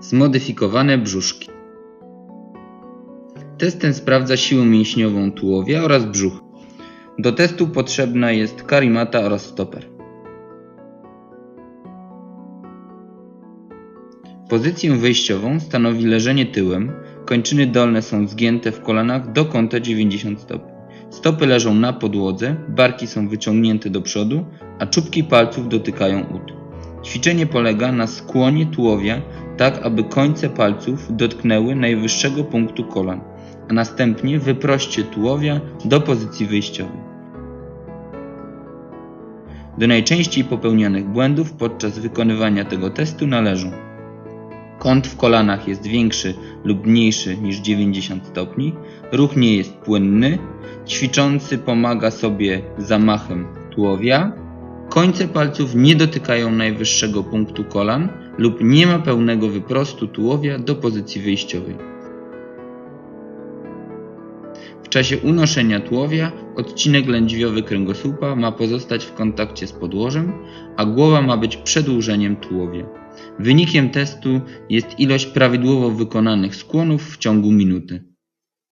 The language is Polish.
Zmodyfikowane brzuszki. Test ten sprawdza siłę mięśniową tułowia oraz brzucha. Do testu potrzebna jest karimata oraz stoper. Pozycję wyjściową stanowi leżenie tyłem, kończyny dolne są zgięte w kolanach do kąta 90 stopni. Stopy leżą na podłodze, barki są wyciągnięte do przodu, a czubki palców dotykają ud. Ćwiczenie polega na skłonie tułowia tak, aby końce palców dotknęły najwyższego punktu kolan, a następnie wyproście tułowia do pozycji wyjściowej. Do najczęściej popełnianych błędów podczas wykonywania tego testu należą Kąt w kolanach jest większy lub mniejszy niż 90 stopni, ruch nie jest płynny, ćwiczący pomaga sobie zamachem tułowia, końce palców nie dotykają najwyższego punktu kolan lub nie ma pełnego wyprostu tułowia do pozycji wyjściowej. W czasie unoszenia tułowia odcinek lędźwiowy kręgosłupa ma pozostać w kontakcie z podłożem, a głowa ma być przedłużeniem tułowia. Wynikiem testu jest ilość prawidłowo wykonanych skłonów w ciągu minuty.